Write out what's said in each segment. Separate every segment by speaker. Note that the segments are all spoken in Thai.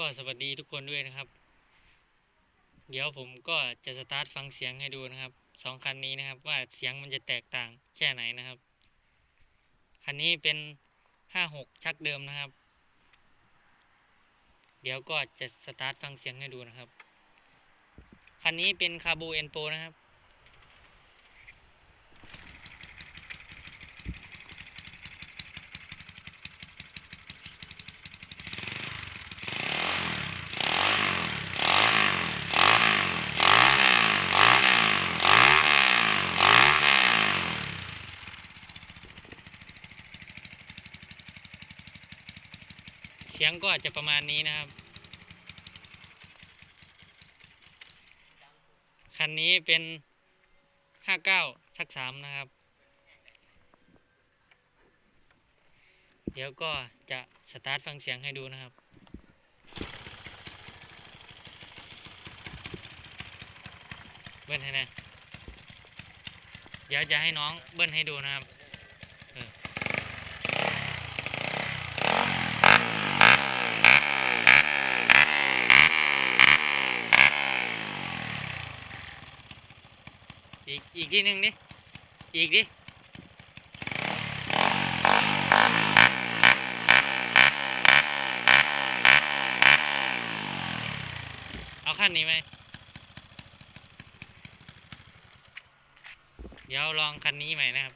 Speaker 1: ก็สวัสดีทุกคนด้วยนะครับ เดี๋ยวผมก็จะสตาร์ทฟังเสียงให้ดูนะครับสองคันนี้นะครับ ว่าเสียงมันจะแตกต่างแค่ไหนนะครับ คันนี้เป็นห้าหกชักเดิมนะครับ เดี๋ยวก็จะสตาร์ทฟังเสียงให้ดูนะครับ คันนี้เป็นคาบูเอ็นโปนะครับ เสียงก็อาจะประมาณนี้นะครับ คันนี้เป็นห้าเก้าชักสามนะครับ เดี๋ยวก็จะสตาร์ทฟังเสียงให้ดูนะครับเบิ้ลให้นะ เดี๋ยวจะให้น้องเบิ้ลให้ดูนะครับ อีกอีกทีหนึ่งดิอีกดิเอาขั้นนี้ไหมเดี๋ยวลองคันนี้ใหม่นะครับ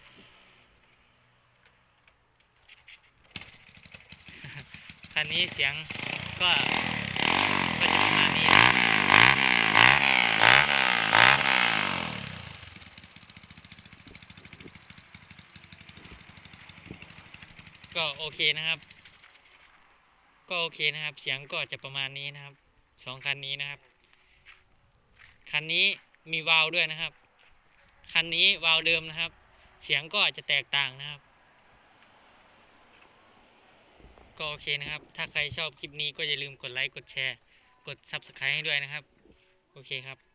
Speaker 1: คันนี้เสียงก็ก็จะประมาณนี้นะ ก็โอเคนะครับ ก็โอเคนะครับ เสียงก็จะประมาณนี้นะครับสองคันนี้นะครับ คันนี้มีวาล์วด้วยนะครับ คันนี้วาล์วเดิมนะครับ เสียงก็อาจะแตกต่างนะครับ ก็โอเคนะครับ ถ้าใครชอบคลิปนี้ก็อย่าลืมกดไลค์กดแชร์ กด Subscribe ให้ด้วยนะครับ โอเคครับ